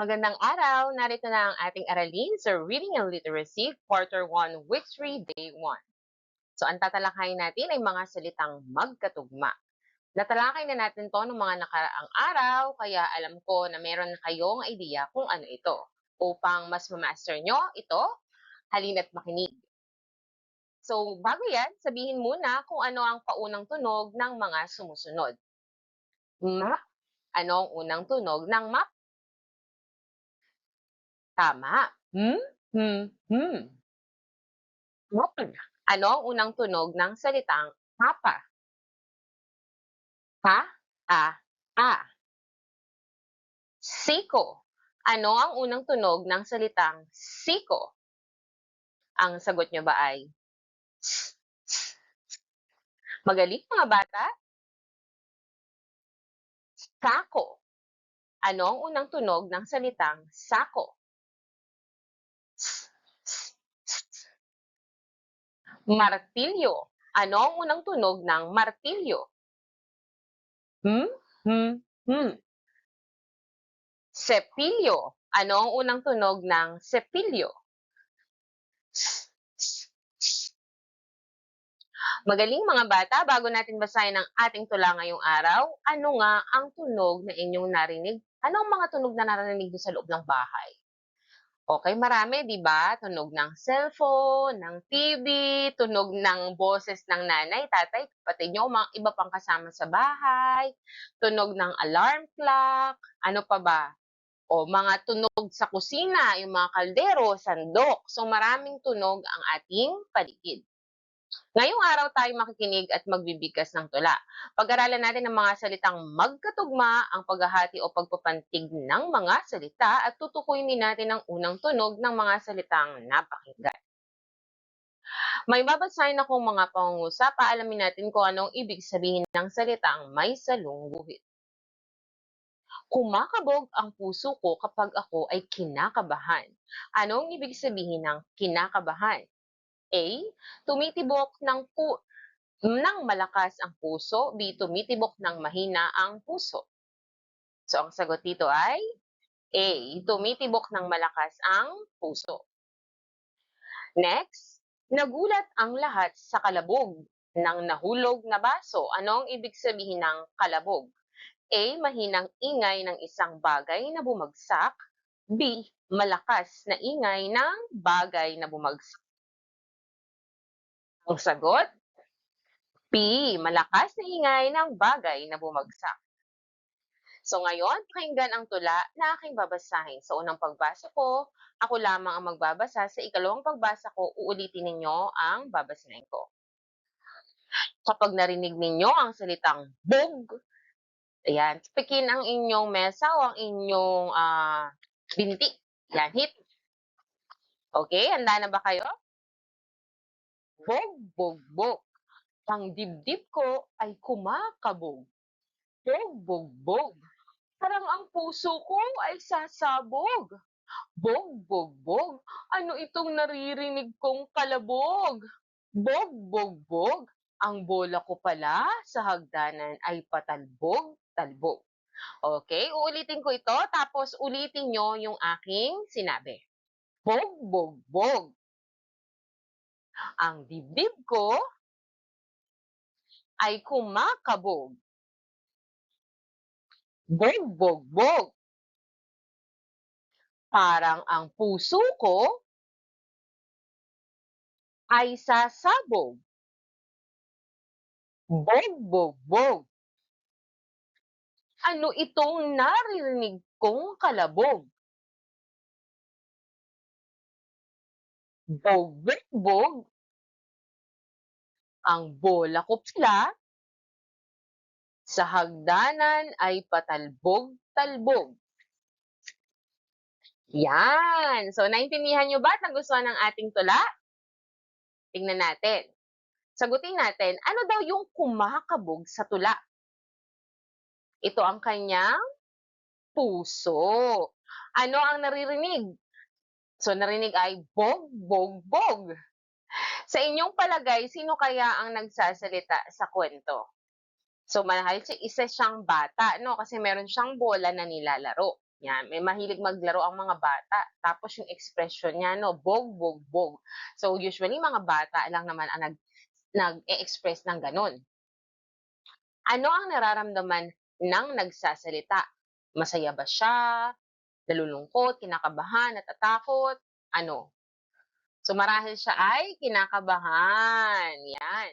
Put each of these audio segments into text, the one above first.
Magandang araw! Narito na ang ating aralin sa Reading and Literacy, Quarter 1, Week 3, Day 1. So, ang tatalakayin natin ay mga salitang magkatugma. Natalakay na natin to ng mga nakaraang araw, kaya alam ko na meron na kayong idea kung ano ito. Upang mas mamaster nyo ito, halina't makinig. So, bago yan, sabihin muna kung ano ang paunang tunog ng mga sumusunod. Map. Ano ang unang tunog ng map? Tama. Hmm? Hmm? Hmm. Mapag. Ano ang unang tunog ng salitang papa? Ha? A. A. Siko. Ano ang unang tunog ng salitang siko? Ang sagot nyo ba ay. Magaling mga bata? Sako. Ano ang unang tunog ng salitang sako? Martilyo. Ano ang unang tunog ng martilyo? Hmm? Hmm? Hmm. Sepilyo. Ano ang unang tunog ng sepilyo? Magaling mga bata, bago natin basahin ang ating tula ngayong araw, ano nga ang tunog na inyong narinig? Ano ang mga tunog na narinig sa loob ng bahay? Okay, marami, di ba? Tunog ng cellphone, ng TV, tunog ng boses ng nanay, tatay, kapatid nyo, mga iba pang kasama sa bahay, tunog ng alarm clock, ano pa ba? O mga tunog sa kusina, yung mga kaldero, sandok. So maraming tunog ang ating paligid. Ngayong araw tayo makikinig at magbibigkas ng tula. Pag-aralan natin ang mga salitang magkatugma, ang paghahati o pagpapantig ng mga salita at tutukuyin din natin ang unang tunog ng mga salitang napakinggan. May babasahin akong mga pangungusap, paalamin natin kung anong ibig sabihin ng salitang may salong guhit. Kumakabog ang puso ko kapag ako ay kinakabahan. Anong ibig sabihin ng kinakabahan? A. Tumitibok ng pu ng malakas ang puso. B. Tumitibok ng mahina ang puso. So, ang sagot dito ay A. Tumitibok ng malakas ang puso. Next, nagulat ang lahat sa kalabog ng nahulog na baso. Anong ibig sabihin ng kalabog? A. Mahinang ingay ng isang bagay na bumagsak. B. Malakas na ingay ng bagay na bumagsak. Ang sagot, P. Malakas na ingay ng bagay na bumagsak. So ngayon, pakinggan ang tula na aking babasahin. Sa unang pagbasa ko, ako lamang ang magbabasa. Sa ikalawang pagbasa ko, uulitin ninyo ang babasahin ko. Kapag narinig ninyo ang salitang bog, ayan, pikin ang inyong mesa o ang inyong uh, binti. Yan, hit. Okay, handa na ba kayo? Bog, bog, bog. Ang dibdib ko ay kumakabog. Bog, bog, bog. Parang ang puso ko ay sasabog. Bog, bog, bog. Ano itong naririnig kong kalabog? Bog, bog, bog. Ang bola ko pala sa hagdanan ay patalbog, talbog. Okay, uulitin ko ito, tapos ulitin nyo yung aking sinabi. Bog, bog, bog. Ang dibdib ko ay kumakabog. Bog, bog, bog. Parang ang puso ko ay sasabog. Bog, bog, bog. Ano itong naririnig kong kalabog? Bog, bog, bog. Ang bola ko pala sa hagdanan ay patalbog-talbog. Yan! So, naintindihan nyo ba at nagustuhan ng ating tula? Tingnan natin. Sagutin natin, ano daw yung kumakabog sa tula? Ito ang kanyang puso. Ano ang naririnig? So, narinig ay bog, bog, bog. Sa inyong palagay, sino kaya ang nagsasalita sa kwento? So, mahal siya, isa siyang bata, no? Kasi meron siyang bola na nilalaro. Yan, may mahilig maglaro ang mga bata. Tapos yung expression niya, no, bog, bog, bog. So, usually, mga bata lang naman ang nag, nag-e-express ng ganun. Ano ang nararamdaman ng nagsasalita? Masaya ba siya? Nalulungkot, kinakabahan, natatakot? Ano? So, marahil siya ay kinakabahan. Yan.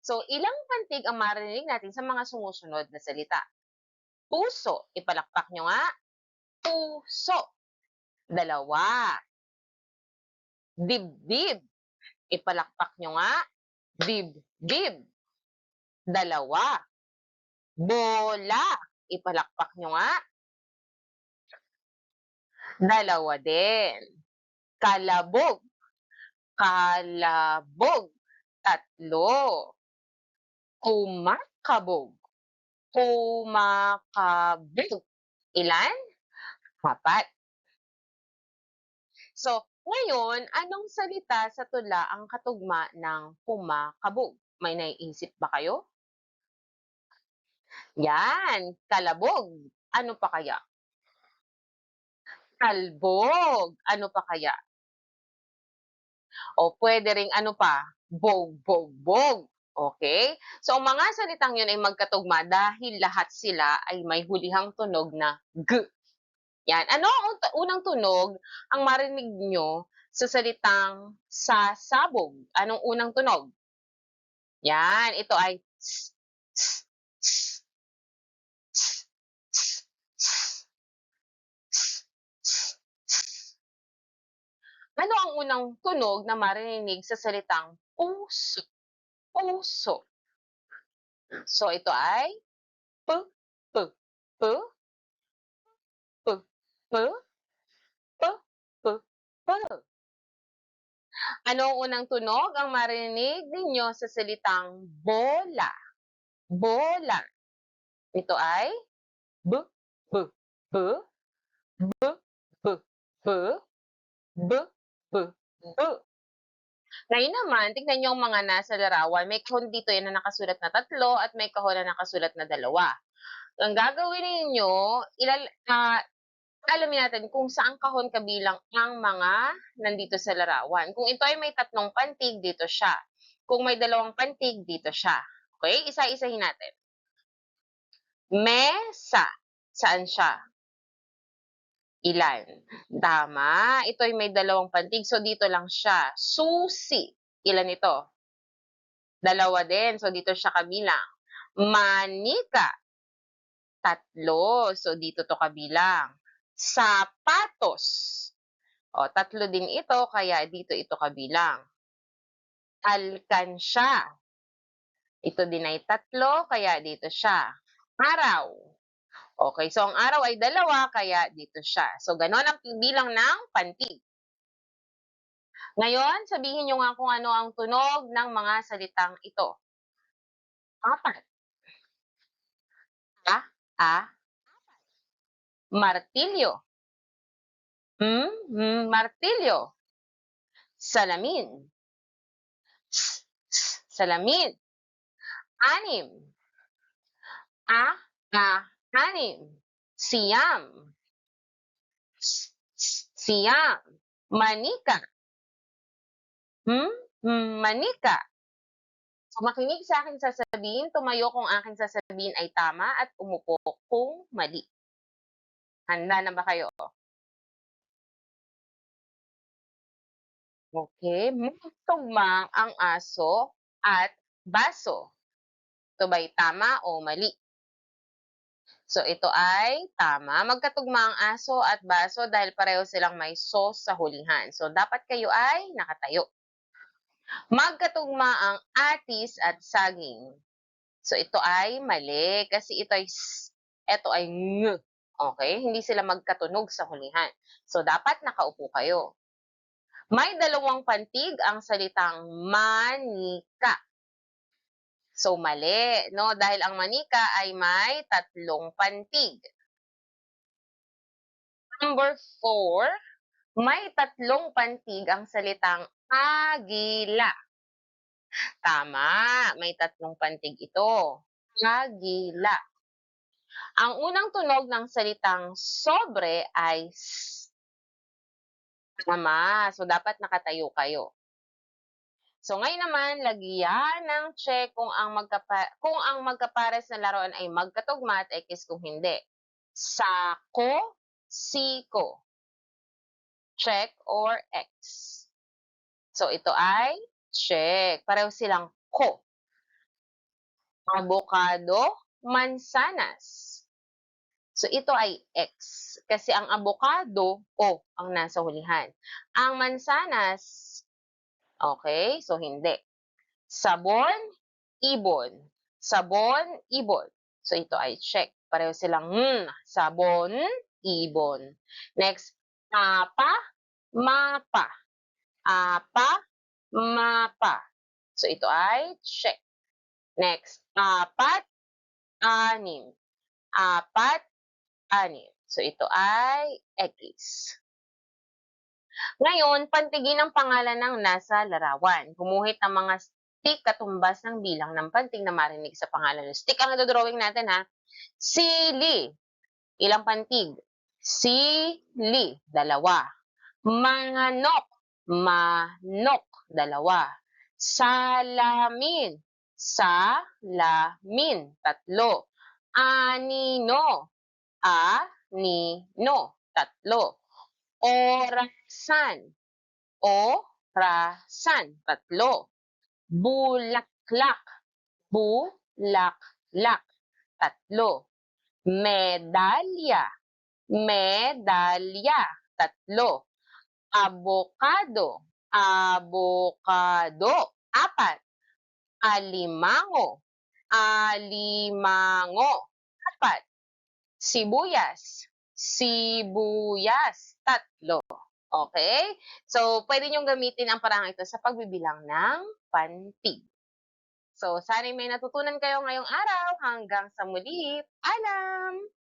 So, ilang pantig ang marinig natin sa mga sumusunod na salita? Puso. Ipalakpak nyo nga. Puso. Dalawa. Dibdib. Ipalakpak nyo nga. Dibdib. Dalawa. Bola. Ipalakpak nyo nga. Dalawa din. Kalabog. Kalabog. Tatlo. Kumakabog. Kumakabog. Ilan? Apat. So, ngayon, anong salita sa tula ang katugma ng kumakabog? May naiisip ba kayo? Yan, kalabog. Ano pa kaya? Kalbog. Ano pa kaya? O pwede ring ano pa? Bog, bog, bog. Okay? So, ang mga salitang yun ay magkatugma dahil lahat sila ay may hulihang tunog na G. Yan. Ano ang unang tunog ang marinig nyo sa salitang sasabog? Anong unang tunog? Yan. Ito ay s, s, s, s, s, s, s, s. Ano ang unang tunog na marinig sa salitang puso? Puso. So, ito ay p, p, p, p, p, p, p, p. Ano ang unang tunog ang marinig ninyo sa salitang bola? Bola. Ito ay b, b, b, b, b, b, b, b, b. Ngayon naman, tignan niyo ang mga nasa larawan. May kahon dito yan na nakasulat na tatlo at may kahon na nakasulat na dalawa. Ang gagawin ninyo, ilal, ah, alamin natin kung saang kahon kabilang ang mga nandito sa larawan. Kung ito ay may tatlong pantig, dito siya. Kung may dalawang pantig, dito siya. Okay? Isa-isahin natin. Mesa. Saan siya? Ilan? Tama. Ito ay may dalawang pantig. So, dito lang siya. Susi. Ilan ito? Dalawa din. So, dito siya kabilang. Manika. Tatlo. So, dito to kabilang. Sapatos. O, tatlo din ito. Kaya dito ito kabilang. Alkansya. Ito din ay tatlo. Kaya dito siya. Araw. Okay, so ang araw ay dalawa, kaya dito siya. So, ganon ang bilang ng pantig. Ngayon, sabihin nyo nga kung ano ang tunog ng mga salitang ito. Apat. A, a, martilyo. Hmm, hmm, martilyo. Salamin. S, s, salamin. Anim. A, a, anim. Siyam. S, s, siyam. Manika. Hmm? Hmm, manika. So, makinig sa aking sasabihin, tumayo kung aking sasabihin ay tama at umupo kung mali. Handa na ba kayo? Okay, magtugma ang aso at baso. Ito ba'y tama o mali? So, ito ay tama. Magkatugma ang aso at baso dahil pareho silang may sauce sa hulihan. So, dapat kayo ay nakatayo. Magkatugma ang atis at saging. So, ito ay mali kasi ito ay ito ay ng. Okay? Hindi sila magkatunog sa hulihan. So, dapat nakaupo kayo. May dalawang pantig ang salitang manika. So, mali, no? Dahil ang manika ay may tatlong pantig. Number four, may tatlong pantig ang salitang agila. Tama, may tatlong pantig ito. Agila. Ang unang tunog ng salitang sobre ay S. Tama. So, dapat nakatayo kayo. So, ngayon naman, lagyan ng check kung ang, magkapa kung ang magkapares na laruan ay magkatugma at X kung hindi. Sako, siko. Check or X. So, ito ay check. Pareho silang ko. Avocado, mansanas. So, ito ay X. Kasi ang avocado, O ang nasa hulihan. Ang mansanas, okay, so hindi. Sabon, ibon. Sabon, ibon. So, ito ay check. Pareho silang mm, sabon, ibon. Next, apa, mapa. Apa, mapa. So, ito ay check. Next, apat, anim. Apat, anim. So, ito ay X. Ngayon, pantigin ang pangalan ng nasa larawan. Gumuhit ng mga stick katumbas ng bilang ng pantig na marinig sa pangalan ng stick. Ang drawing natin ha. Sili. Ilang pantig? Sili. Dalawa. Manganok. Manok. Dalawa. Salamin. Salamin. Tatlo. Anino. Anino. Tatlo. Orasan. Orasan. Tatlo. Bulaklak. Bulaklak. Tatlo. Medalya. Medalya. Tatlo. Abokado. Abokado. Apat. Alimango. Alimango. Apat. Sibuyas. Sibuyas. Tatlo. Okay? So, pwede niyong gamitin ang parang ito sa pagbibilang ng pantig. So, sana may natutunan kayo ngayong araw. Hanggang sa muli. Alam!